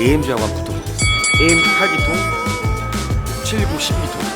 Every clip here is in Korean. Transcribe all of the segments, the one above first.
AMG하고 붙어보겠습니다. AMG 8기통, 79 12기통.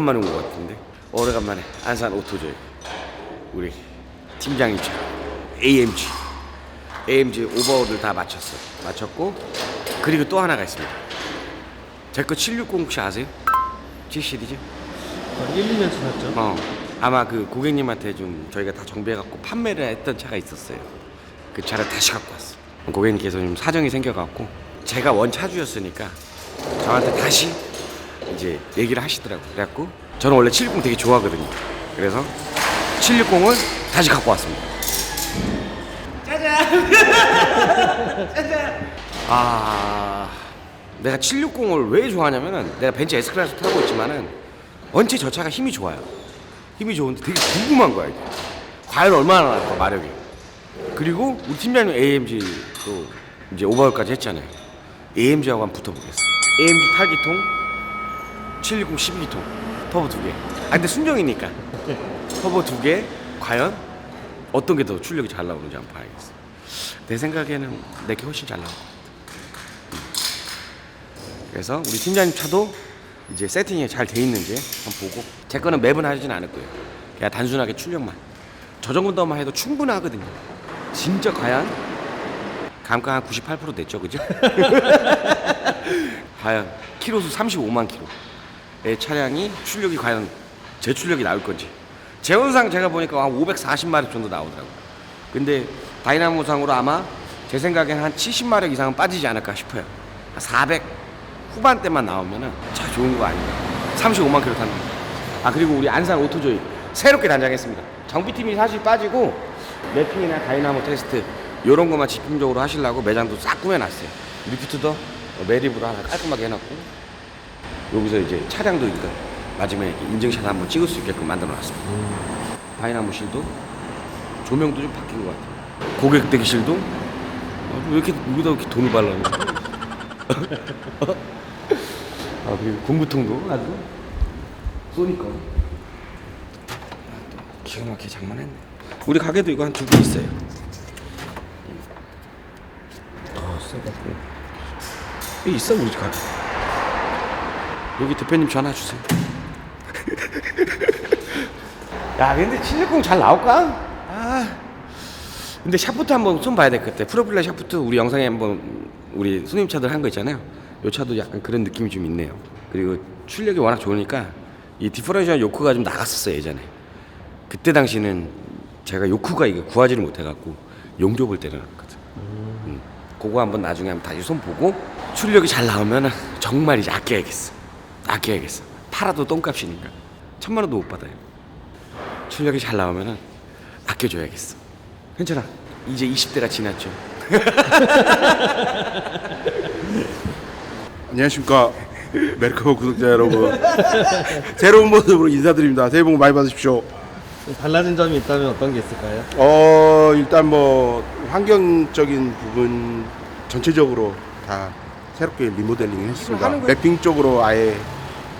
오래간만에 온 것 같은데? 오래간만에 안산 오토조이. 우리 팀장님처럼 AMG AMG 오버홀을 다 마쳤어. 마쳤고 그리고 또 하나가 있습니다. 제 거 760 혹시 아세요? G 시리즈? 1, 2년 지났죠? 어. 아마 그 고객님한테 좀 저희가 다 정비해갖고 판매를 했던 차가 있었어요. 그 차를 다시 갖고 왔어. 고객님께서 좀 사정이 생겨갖고 제가 원 차주였으니까 저한테 다시 이제 얘기를 하시더라고. 그래갖고 저는 원래 760 되게 좋아하거든요. 그래서 760을 다시 갖고 왔습니다. 짜잔! 아 내가 760을 왜 좋아하냐면은 내가 벤츠 S클래스 타고 있지만은 원체 저 차가 힘이 좋아요. 힘이 좋은데 되게 궁금한 거야 이게. 과연 얼마나 날까 마력이. 그리고 우리 팀장님 AMG 또 이제 오버홀까지 했잖아요. AMG하고 한번 붙어보겠어 AMG 8기통 720 12기통 터보 두개. 아 근데 순정이니까. 터보 두 개. 과연 어떤 게 더 출력이 잘 나오는지 한번 봐야겠어. 내 생각에는 내게 훨씬 잘 나올 것 같아. 그래서 우리 팀장님 차도 이제 세팅이 잘 돼 있는지 한번 보고. 제 거는 매번 하진 않을 거예요. 그냥 단순하게 출력만. 저 정도만 해도 충분하거든요. 진짜 과연? 감가 한 98% 됐죠 그죠? 과연? 키로수 35만 킬로의 차량이 출력이 과연 제 출력이 나올 건지. 재원상 제가 보니까 한 540마력 정도 나오더라고요. 근데 다이나모상으로 아마 제 생각에는 한 70마력 이상은 빠지지 않을까 싶어요. 한400 후반대만 나오면은 차 좋은 거 아닌가. 35만 킬로 타는 아 그리고 우리 안산 오토조이 새롭게 단장했습니다. 정비팀이 사실 빠지고 랩핑이나 다이나모 테스트 요런 것만 집중적으로 하시려고 매장도 싹 꾸며놨어요. 리프트도 매립으로 하나 깔끔하게 해놨고 여기서 이제 차량도 일단 마지막에 인증샷 한번 찍을 수 있게끔 만들어 놨습니다. 다이나모 실도 조명도 좀 바뀐 것 같아요. 고객 대기실도? 아, 왜 이렇게 여기다 이렇게 돈을 발라놓은 아 그리고 공구통도 아주 쏘니까. 기가 막히게 장만했네. 우리 가게도 이거 한 두 개 있어요. 있어가지고. 여기 있어 우리 집 가게. 여기 대표님 전화 주세요. 야 근데 760 잘 나올까? 아 근데 샤프트 한번 손 봐야 될 것 같아. 프로필러 샤프트 우리 영상에 한번 우리 손님 차들 한 거 있잖아요. 요 차도 약간 그런 느낌이 좀 있네요. 그리고 출력이 워낙 좋으니까 이 디퍼런셜 요크가 좀 나갔었어요 예전에. 그때 당시는 제가 요크가 이게 구하지를 못해갖고 용접을 때려놨거든. 음. 그거 한번 나중에 한번 다시 손 보고 출력이 잘 나오면 정말 이제 아껴야겠어. 아껴야겠어. 팔아도 똥값이니까 천만 원도 못 받아요. 출력이 잘 나오면 아껴줘야겠어. 괜찮아. 이제 20대가 지났죠. 안녕하십니까 메르커 구독자 여러분 새로운 모습으로 인사드립니다 새해 복 많이 받으십시오 좀 달라진 점이 있다면 어떤 게 있을까요? 어 일단 뭐 환경적인 부분 전체적으로 다 새롭게 리모델링 했습니다? 맵핑 쪽으로 아예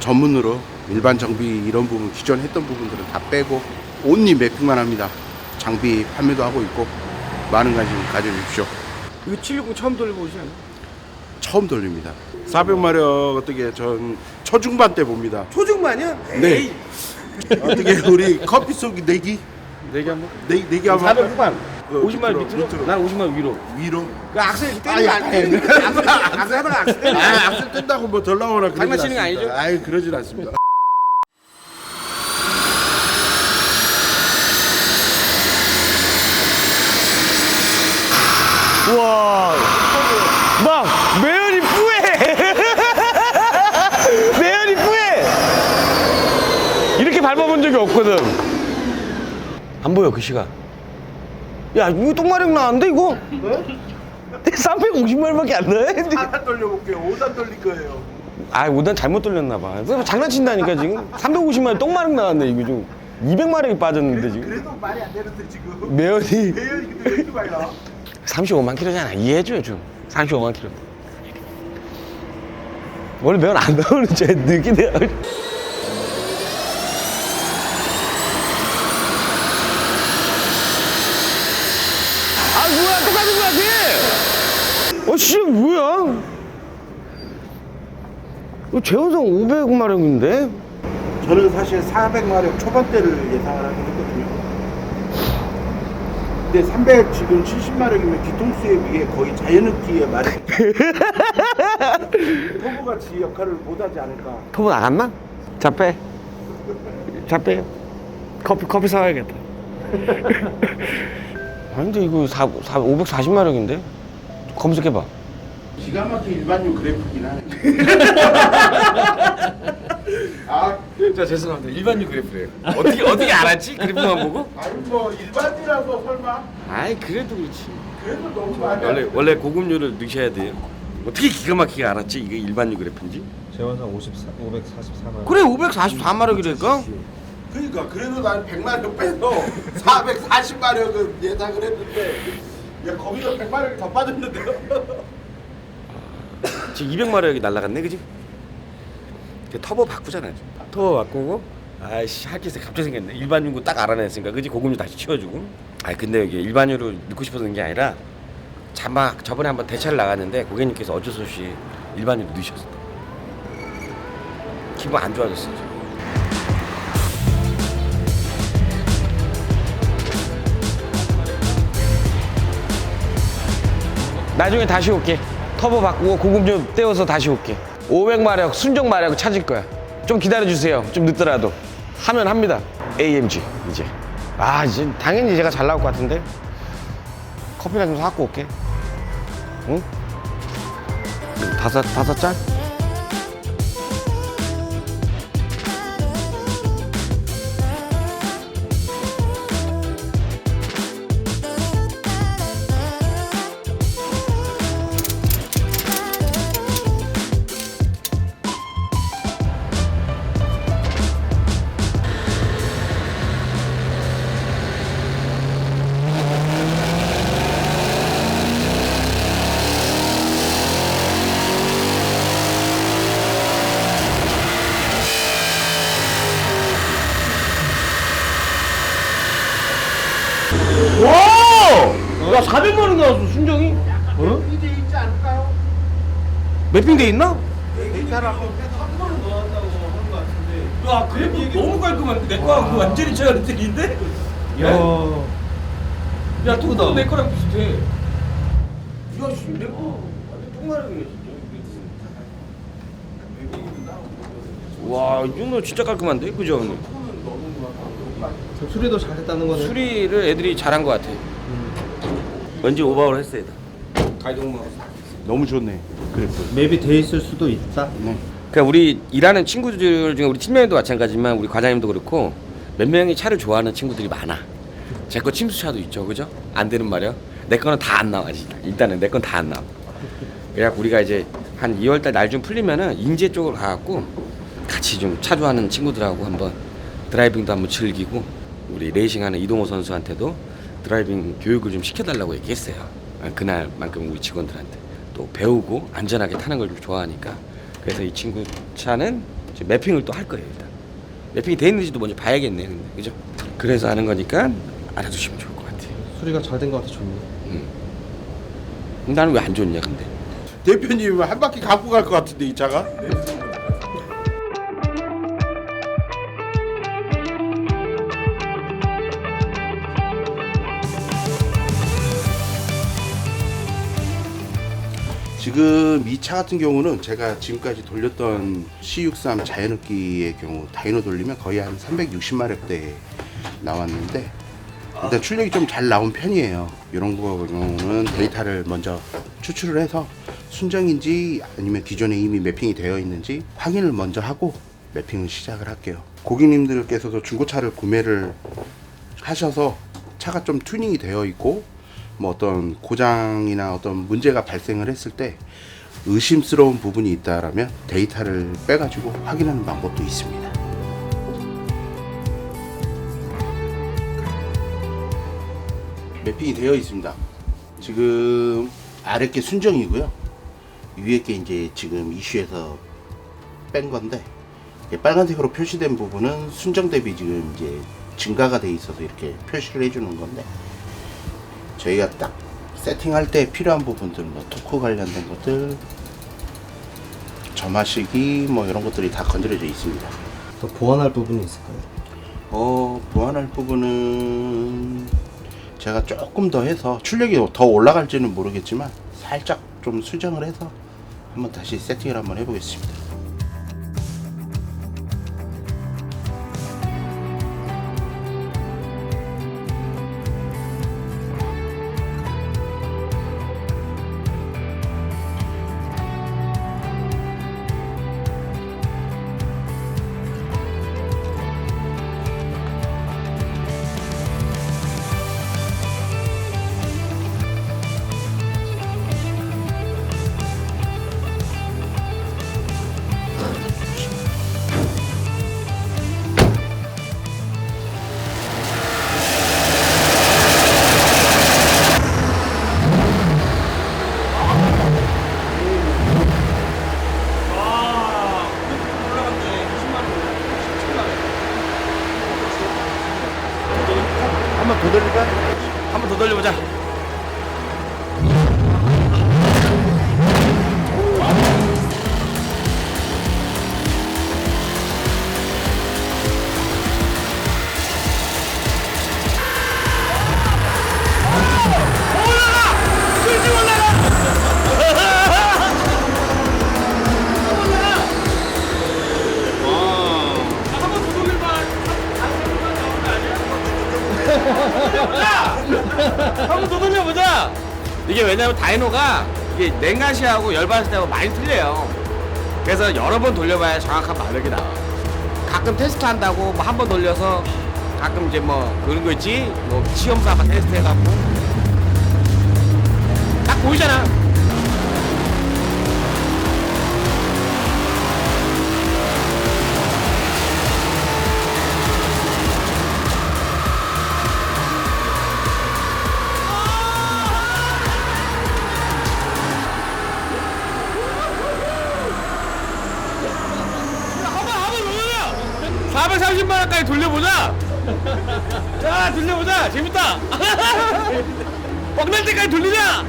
전문으로 일반 정비 이런 부분 기존 했던 부분들은 다 빼고 온리 맵핑만 합니다 장비 판매도 하고 있고 많은 관심 가져주십시오 이거 760 처음 돌려보지 않아? 처음 돌립니다 400마력 어떻게 전 초중반 때 봅니다 초중반이야? 네. 어떻게 우리 커피 쏘기 내기 내기 한번. 내 내기 한번 400 할까요? 후반. 그 50만 원 밑으로, 밑으로. 난 50만 원 위로. 위로. 그 악셀 이렇게 아니, 아니야? 악셀 악셀 하다가 악셀 아, 아니야? 악셀 뜬다고 뭐 덜 나오나 그러진 장난치는 거 않습니다. 아니죠? 아이 그러진 않습니다. 와, 막 매연이 뿌해. 매연이 뿌해. 이렇게 밟아본 적이 없거든. 안 보여 그 시간. 야, 이거 똥마력 나왔는데 이거? 350마리밖에 안 나요? 하나 돌려볼게요. 5단 돌릴 거예요. 아, 5단 잘못 돌렸나 봐. 그래서 장난친다니까 지금. 350마리 똥마력 나왔네 이거 좀. 200마력이 빠졌는데 지금. 그래도 말이 안 되는데 지금. 매연이 대열이 근데 왜 이렇게 많이 나? 35만 킬로잖아. 이해해줘요 좀. 35만 킬로. 원래 매연 안 나오는 쟤 느끼네. 아 뭐야 똑같은 거 같 아. 어 진짜 뭐야? 재원성 500마력인데? 저는 사실 400마력 초반대를 예상을 하긴 했거든요. 근데 300 지금 70마력이면 뒤통수에 비해 거의 자연흡기의 마력. 터보같이 역할을 못하지 않을까. 터보 나갔나? 자 빼. 자 빼요. 커피 커피 사와야겠다. 아니 근데 이거 4, 4, 540마력인데? 검색해봐. 기가 막힌 일반용 그래프긴 하네. 아, 자 죄송합니다. 일반유 그래프래요. 어떻게 어떻게 알았지? 그래프만 보고? 아니 뭐 일반이라서 설마. 아이 그래도 그렇지. 그래도 너무 많이. 원래 원래 고급류를 넣으셔야 돼요. 어떻게 기가 막히게 알았지? 이게 일반유 그래프인지? 재원상 54, 544만. 그래 544마력이라니까. 그러니까 그래도 난 100마력 빼서 440마력은 예상을 했는데 야 거기서 100마력이 더 빠졌는데요. 지금 200마력이 날라갔네, 그지? 그 터보 바꾸잖아. 터보 바꾸고 아이씨 할게 갑자기 생겼네. 일반유고 딱 알아냈으니까 그지? 고급류 다시 치워주고. 아 근데 이게 일반유로 넣고 싶어서 넣은 게 아니라 자막 저번에 한번 대차를 나갔는데 고객님께서 어쩔 수 없이 일반유로 넣으셨어. 기분 안 좋아졌어. 지금. 나중에 다시 올게. 터보 바꾸고 고급 좀 떼어서 다시 올게. 500마력 순정 마력 찾을 거야. 좀 기다려 주세요. 좀 늦더라도 하면 합니다. AMG 이제. 아 이제 당연히 제가 잘 나올 것 같은데. 커피나 좀 사갖고 올게. 응? 다섯 다섯 잔? 야 400만 원 나왔어 순정이? 어? 이제 있지 않을까 매핑돼 있나? 데이터를 야 그래도 너무 깔끔한데 내 거하고 완전히 차이가 틀린데? 야. 야 톡도 내 거랑 비슷해 야 씨 내 거 완전 똥마려 생겼어 와이 정도 진짜 깔끔한데 그죠 형님? 저 수리도 잘했다는 거네. 수리를 애들이 잘한 것 같아 왠지 오버올 했어야 돼 가이동무 너무 좋네. 그래프. 맵이 돼 있을 수도 있다. 네. 그러니까 우리 일하는 친구들 중에 우리 팀장님도 마찬가지지만 우리 과장님도 그렇고 몇 명이 차를 좋아하는 친구들이 많아. 제 거 침수차도 있죠, 그죠? 안 되는 말이야. 내 거는 다 안 나와. 일단은 내 건 다 안 나와. 그래갖고 우리가 이제 한 2월달 날 좀 풀리면은 인제 쪽으로 가갖고 같이 좀차 좋아하는 친구들하고 한번 드라이빙도 한번 즐기고 우리 레이싱하는 이동호 선수한테도 드라이빙 교육을 좀 시켜달라고 얘기했어요. 아, 그날만큼 우리 직원들한테 또 배우고 안전하게 타는 걸 좀 좋아하니까 그래서 이 친구 차는 이제 매핑을 또 할 거예요 일단 매핑이 돼 있는지도 먼저 봐야겠네 근데 그죠? 그래서 하는 거니까 알아두시면 좋을 것 같아요. 수리가 잘된거 같아 좋네. 나는 왜 안 좋냐 근데? 대표님 한 바퀴 갖고 갈 것 같은데 이 차가? 지금 이 차 같은 경우는 제가 지금까지 돌렸던 C63 자연흡기의 경우 다이노 돌리면 거의 한 360마력대 나왔는데 일단 출력이 좀 잘 나온 편이에요. 이런 거 경우는 데이터를 먼저 추출을 해서 순정인지 아니면 기존에 이미 매핑이 되어 있는지 확인을 먼저 하고 매핑을 시작을 할게요. 고객님들께서도 중고차를 구매를 하셔서 차가 좀 튜닝이 되어 있고 뭐 어떤 고장이나 어떤 문제가 발생을 했을 때 의심스러운 부분이 있다라면 데이터를 빼가지고 확인하는 방법도 있습니다. 매핑이 되어 있습니다. 지금 아래 게 순정이고요. 위에 게 이제 지금 이슈에서 뺀 건데 빨간색으로 표시된 부분은 순정 대비 지금 이제 증가가 돼 있어서 이렇게 표시를 해주는 건데 저희가 딱 세팅할 때 필요한 부분들 뭐 토크 관련된 것들 점화시기 뭐 이런 것들이 다 건드려져 있습니다. 더 보완할 부분이 있을까요? 어 보완할 부분은 제가 조금 더 해서 출력이 더 올라갈지는 모르겠지만 살짝 좀 수정을 해서 한번 다시 세팅을 한번 해보겠습니다. 이게 왜냐면 다이노가 이게 냉각시하고 열받을 때하고 많이 틀려요. 그래서 여러 번 돌려봐야 정확한 마력이 나와. 가끔 테스트 한다고 뭐 한 번 돌려서 가끔 이제 뭐 그런 거 있지 뭐 시험 삼아 테스트 해갖고 딱 보이잖아. 430만 원까지 돌려보자. 자 돌려보자. 재밌다. 뻑날 때까지 돌리자.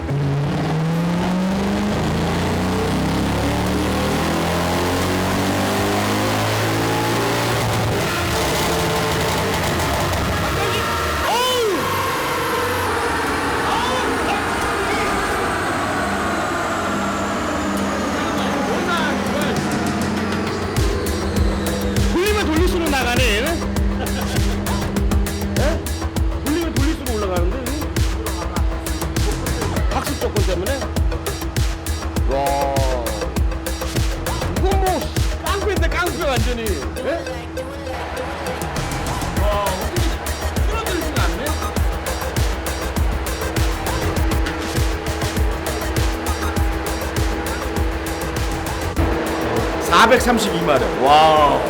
432마력. 와.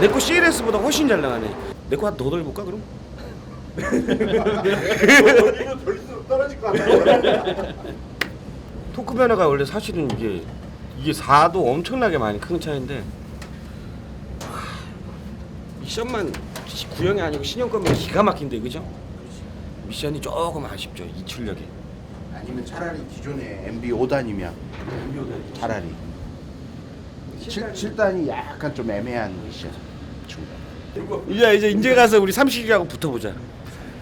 내 거 CLS보다 훨씬 잘 나가네. 내 거 한더 돌볼까 그럼? 떨어질 것 같아. 토크 변화가 원래 사실은 이게 이게 4도 엄청나게 많이 큰 차인데 하, 미션만 시- 구형이 아니고 신형 거면 기가 막힌데 그죠? 미션이 조금 아쉽죠 이 출력이. 아니면 차라리 기존의 MB 5단이면 차라리 7, 7단이 약간 좀 애매한 미션 중간. 이제 이제 이제 가서 우리 삼식이하고 붙어보자.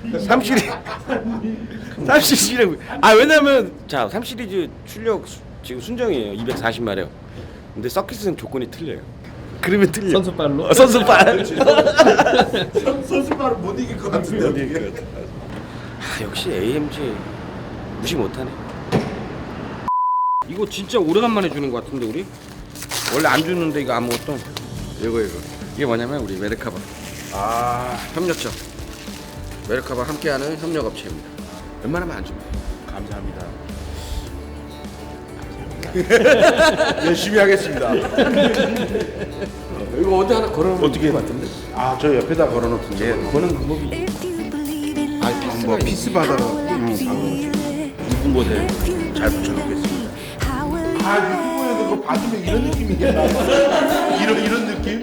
삼시리 삼시리랑 아 왜냐면 자 삼시리즈 출력 수- 지금 순정이에요 240마력. 근데 서킷은 조건이 틀려요. 그러면 틀려. 선수발로? 어, 선수발. 선수발은 못 이길 것 같은데. 아, 역시 AMG 무시 못하네. 이거 진짜 오래간만에 주는 것 같은데 우리 원래 안 주는데 이거 아무것도 이거 이거 이게 뭐냐면 우리 메르카바 아 협력처 메르카바 함께하는 협력업체입니다. 웬만하면 안 줍니다. 감사합니다. 열심히 하겠습니다. 이거 어디 하나 걸어 어떻게 같은데? 아 저 옆에다 걸어놓던 게 거는 방법이 아, 뭐 피스 받아라. 응, 누군 모델 잘 붙여놓겠습니다. 아 유튜브에서 그거 받으면 이런 느낌이겠다. 이런 이런 느낌?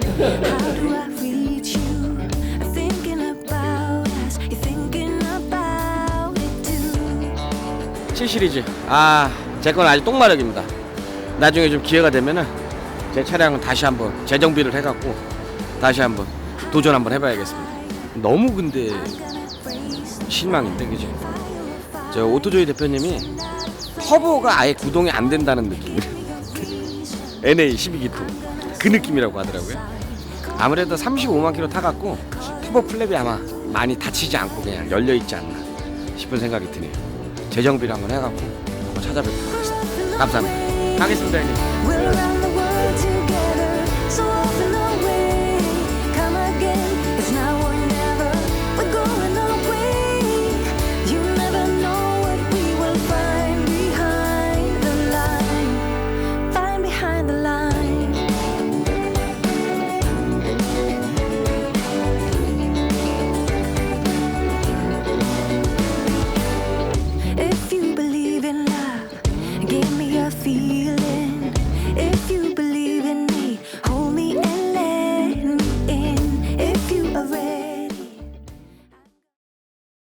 7 시리즈. 아, 제 건 아직 똥마력입니다. 나중에 좀 기회가 되면은 제 차량은 다시 한번 재정비를 해갖고 다시 한번 도전 한번 해봐야겠습니다. 너무 근데 실망인데 그죠? 저 오토조이 대표님이 터보가 아예 구동이 안 된다는 느낌이에요. NA 12기통 그 느낌이라고 하더라고요. 아무래도 35만 킬로 타갖고 터보 플랩이 아마 많이 다치지 않고 그냥 열려 있지 않나 싶은 생각이 드네요. 재정비를 한번 해갖고 한번 찾아뵙도록 하겠습니다. 감사합니다. 가겠습니다, 형님.